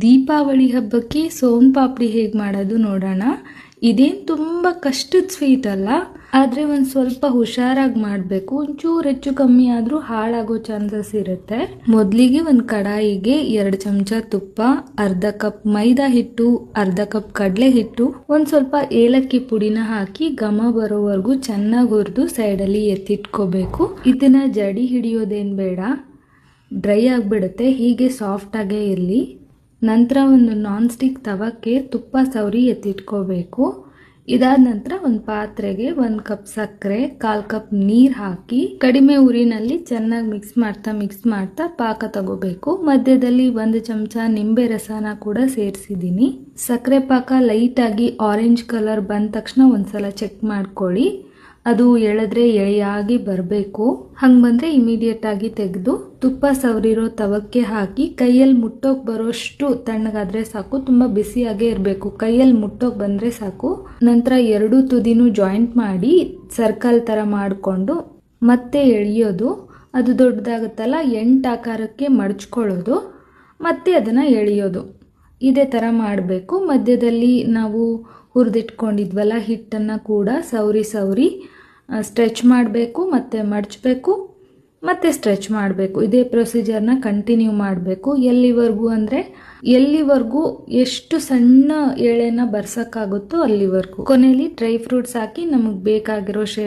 ದೀಪಾವಳಿ ಹಬ್ಬಕ್ಕೆ ಸೋನ್ ಪಾಪಡಿ ಹೇಗೆ ಮಾಡೋದು ನೋಡೋಣ. ಇದೇನು ತುಂಬ ಕಷ್ಟದ ಸ್ವೀಟ್ ಅಲ್ಲ. ಆದರೆ ಒಂದು ಸ್ವಲ್ಪ ಹುಷಾರಾಗಿ ಮಾಡಬೇಕು. ಒಂಚೂರು ಹೆಚ್ಚು ಕಮ್ಮಿ ಆದರೂ ಹಾಳಾಗೋ ಚಾನ್ಸಸ್ ಇರುತ್ತೆ. ಮೊದಲಿಗೆ ಒಂದು ಕಡಾಯಿಗೆ ಎರಡು ಚಮಚ ತುಪ್ಪ, ಅರ್ಧ ಕಪ್ ಮೈದಾ ಹಿಟ್ಟು, ಅರ್ಧ ಕಪ್ ಕಡಲೆ ಹಿಟ್ಟು, ಒಂದು ಸ್ವಲ್ಪ ಏಲಕ್ಕಿ ಪುಡಿನ ಹಾಕಿ ಘಮ ಬರೋವರೆಗೂ ಚೆನ್ನಾಗಿ ಹುರಿದು ಸೈಡಲ್ಲಿ ಎತ್ತಿಟ್ಕೋಬೇಕು. ಇದನ್ನು ಜಡಿ ಹಿಡಿಯೋದೇನು ಬೇಡ. ಡ್ರೈ ಆಗಿಬಿಡುತ್ತೆ. ಹೀಗೆ ಸಾಫ್ಟಾಗೇ ಇರಲಿ. ನಂತರ ಒಂದು ನಾನ್ ಸ್ಟಿಕ್ ತವಕ್ಕೆ ತುಪ್ಪ ಸವರಿ ಎತ್ತಿಟ್ಕೋಬೇಕು. ಇದಾದ ನಂತರ ಒಂದು ಪಾತ್ರೆಗೆ ಒಂದು ಕಪ್ ಸಕ್ಕರೆ, ಕಾಲು ಕಪ್ ನೀರು ಹಾಕಿ ಕಡಿಮೆ ಉರಿನಲ್ಲಿ ಚೆನ್ನಾಗಿ ಮಿಕ್ಸ್ ಮಾಡ್ತಾ ಮಿಕ್ಸ್ ಮಾಡ್ತಾ ಪಾಕ ತಗೋಬೇಕು. ಮಧ್ಯದಲ್ಲಿ ಒಂದು ಚಮಚ ನಿಂಬೆ ರಸನ ಕೂಡ ಸೇರಿಸಿದ್ದೀನಿ. ಸಕ್ಕರೆ ಪಾಕ ಲೈಟಾಗಿ ಆರೆಂಜ್ ಕಲರ್ ಬಂದ ತಕ್ಷಣ ಒಂದ್ಸಲ ಚೆಕ್ ಮಾಡ್ಕೊಳ್ಳಿ. ಅದು ಎಳೆದ್ರೆ ಎಳೆಯಾಗಿ ಬರಬೇಕು. ಹಂಗೆ ಬಂದರೆ ಇಮಿಡಿಯೇಟ್ ಆಗಿ ತೆಗೆದು ತುಪ್ಪ ಸವರಿರೋ ತವಕ್ಕೆ ಹಾಕಿ ಕೈಯಲ್ಲಿ ಮುಟ್ಟೋಕೆ ಬರೋಷ್ಟು ತಣ್ಣಗಾದ್ರೆ ಸಾಕು. ತುಂಬ ಬಿಸಿಯಾಗೇ ಇರಬೇಕು. ಕೈಯಲ್ಲಿ ಮುಟ್ಟೋಕೆ ಬಂದರೆ ಸಾಕು. ನಂತರ ಎರಡೂ ತುದಿನೂ ಜಾಯಿಂಟ್ ಮಾಡಿ ಸರ್ಕಲ್ ಥರ ಮಾಡಿಕೊಂಡು ಮತ್ತೆ ಎಳೆಯೋದು. ಅದು ದೊಡ್ಡದಾಗುತ್ತಲ್ಲ, ಎಂಟು ಆಕಾರಕ್ಕೆ ಮಡಚ್ಕೊಳ್ಳೋದು. ಮತ್ತೆ ಅದನ್ನು ಎಳೆಯೋದು. ಇದೇ ಥರ ಮಾಡಬೇಕು. ಮಧ್ಯದಲ್ಲಿ ನಾವು ಹುರಿದಿಟ್ಕೊಂಡಿದ್ವಲ್ಲ ಹಿಟ್ಟನ್ನು ಕೂಡ ಸವರಿ ಸವರಿ. ಸ್ಟ್ರೆಚ್ ಮಾಡಬೇಕು, ಮತ್ತು ಮಡಚಬೇಕು, ಮತ್ತು ಸ್ಟ್ರೆಚ್ ಮಾಡಬೇಕು. ಇದೇ ಪ್ರೊಸೀಜರ್ನ ಕಂಟಿನ್ಯೂ ಮಾಡಬೇಕು. ಎಲ್ಲಿವರೆಗೂ ಅಂದರೆ, ಎಲ್ಲಿವರೆಗೂ ಎಷ್ಟು ಸಣ್ಣ ಎಳೆನ ಬರ್ಸೋಕ್ಕಾಗುತ್ತೋ ಅಲ್ಲಿವರೆಗೂ. ಕೊನೆಯಲ್ಲಿ ಡ್ರೈ ಫ್ರೂಟ್ಸ್ ಹಾಕಿ ನಮಗೆ ಬೇಕಾಗಿರೋ ಶೇಪ್